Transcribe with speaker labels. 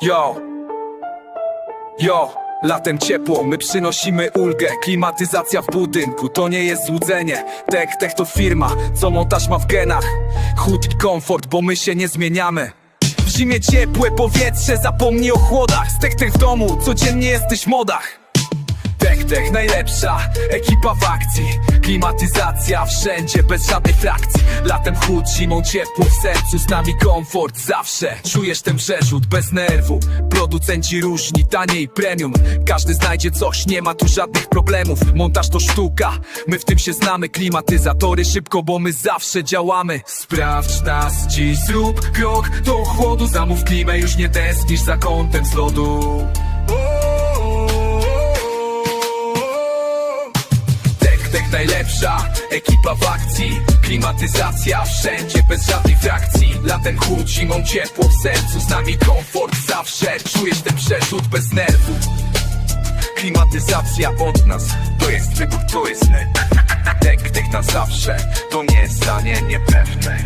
Speaker 1: Yo, yo, latem ciepło, my przynosimy ulgę. Klimatyzacja w budynku, to nie jest złudzenie. Tech, tech to firma, co montaż ma w genach. Chód i komfort, bo my się nie zmieniamy. W zimie ciepłe powietrze, zapomnij o chłodach. Z tech, tech w domu, codziennie jesteś w modach Najlepsza, ekipa w akcji. Klimatyzacja wszędzie, bez żadnej frakcji. Latem chłód, zimą ciepło w sercu. Z nami komfort zawsze. Czujesz ten przerzut bez nerwu. Producenci różni, taniej premium. Każdy znajdzie coś, nie ma tu żadnych problemów. Montaż to sztuka, my w tym się znamy. Klimatyzatory szybko, bo my zawsze działamy. Sprawdź nas dziś, zrób krok do chłodu. Zamów klimę, już nie tęsknisz za kątem z lodu Najlepsza, ekipa w akcji Klimatyzacja wszędzie, bez żadnej frakcji. Latem chłód, zimą ciepło w sercu Z nami komfort zawsze, czujesz ten przerzut bez nerwu. Klimatyzacja od nas, to jest wybór, to jest net Tech, tech na zawsze, to nie jest zdanie niepewne